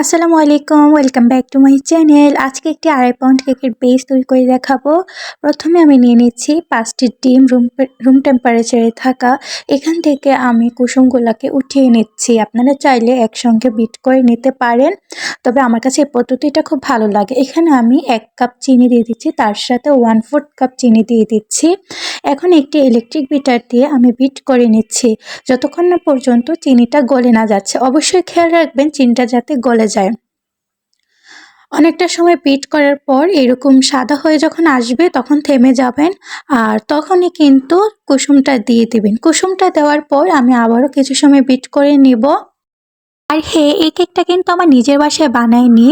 আসসালামু আলাইকুম, welcome back to my channel. আজকে একটি আড়াই পাউন্ড কেকের বেস তৈরি করে দেখাবো। প্রথমে আমি নিয়ে নিচ্ছি পাঁচটি ডিম রুম রুম টেম্পারেচারে থাকা। এখান থেকে আমি কুসুমগুলাকে উঠিয়ে নিচ্ছি। আপনারা চাইলে একসঙ্গে বিট করে নিতে পারেন, তবে আমার কাছে এই পদ্ধতিটা খুব ভালো লাগে। এখানে আমি এক কাপ চিনি দিয়ে দিচ্ছি, তার সাথে ওয়ান ফোর্থ কাপ চিনি দিয়ে দিচ্ছি। এখন একটি ইলেকট্রিক বিটার দিয়ে আমি বিট করে নিচ্ছি। যতক্ষণ না পর্যন্ত চিনিটা গলে না যাচ্ছে, অবশ্যই খেয়াল রাখবেন চিনিটা যাতে গলে যায়। অনেকটা সময় বিট করার পর এরকম সাদা হয়ে যখন আসবে, তখন থেমে যাবেন আর তখনই কিন্তু কুসুমটা দিয়ে দেবেন। কুসুমটা দেওয়ার পর আমি আবারও কিছু সময় বিট করে নিব। আর হে, এই কেকটা কিন্তু আমার নিজের বাসায় বানাইনি।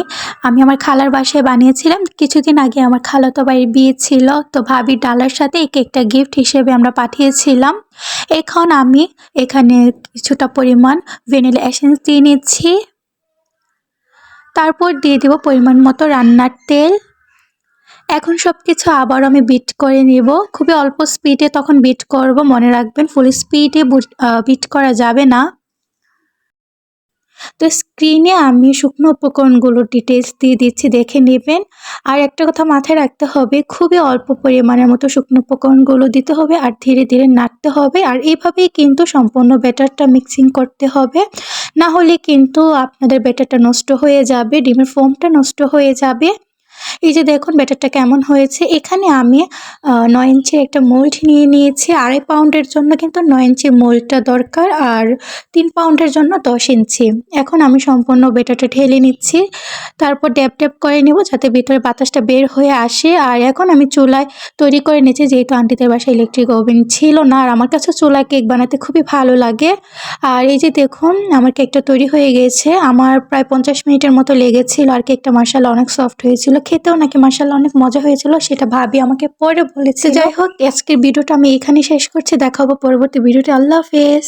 আমি আমার খালার বাসায় বানিয়েছিলাম। কিছুদিন আগে আমার খালাতো বাড়ির বিয়ে ছিল, তো ভাবির ডালার সাথে এই কেকটা গিফট হিসেবে আমরা পাঠিয়েছিলাম। এখন আমি এখানে কিছুটা পরিমাণ ভ্যানিলা এসেন্স দিয়ে নিচ্ছি। তারপর দিয়ে দেব পরিমাণ মতো রান্নার তেল। এখন সব কিছু আবার আমি বিট করে নেব। খুবই অল্প স্পিডে তখন বিট করব, মনে রাখবেন ফুল স্পিডে বিট করা যাবে না। তো স্ক্রিনে আমি শুকনো উপকরণগুলো ডিটেলস দিয়ে দিচ্ছি, দেখে নেবেন। আর একটা কথা মাথায় রাখতে হবে, খুবই অল্প পরিমাণের মতো শুকনো উপকরণগুলো দিতে হবে আর ধীরে ধীরে নাড়তে হবে। আর এভাবেই কিন্তু সম্পূর্ণ ব্যাটারটা মিক্সিং করতে হবে। না হলে কিন্তু আপনাদের ব্যাটারটা নষ্ট হয়ে যাবে, ডিমের ফোমটা নষ্ট হয়ে যাবে। এই যে দেখুন ব্যাটারটা কেমন হয়েছে, এখানে আমি নয় ইঞ্চির একটা মোল্ড নিয়ে নিয়েছি, আড়াই পাউন্ডের জন্য কিন্তু নয় ইঞ্চি মোল্ডটা দরকার আর তিন পাউন্ডের জন্য দশ ইঞ্চি। এখন আমি সম্পূর্ণ ব্যাটারটা ঢেলে নিচ্ছি, তারপর ড্যাপ ড্যাপ করে নেব যাতে ভিতরে বাতাসটা বের হয়ে আসে। আর এখন আমি চুলায় তৈরি করে নিয়েছি, যেহেতু আন্টিদের বাসায় ইলেকট্রিক ওভেন ছিল না, আর আমার কাছে চুলায় কেক বানাতে খুবই ভালো লাগে। আর এই যে দেখুন, আমার কেকটা তৈরি হয়ে গেছে, আমার প্রায় পঞ্চাশ মিনিটের মতো লেগেছিল আর কেকটা মার্শাল অনেক সফট হয়েছিল খেতেও নাকি মার্শাল্লাহ অনেক মজা হয়েছিল, সেটা ভাবি আমাকে পরে বলেছে যাই হোক, আজকের ভিডিওটা আমি এখানে শেষ করছি দেখাবো পরবর্তী ভিডিওটি আল্লাহ হাফেজ।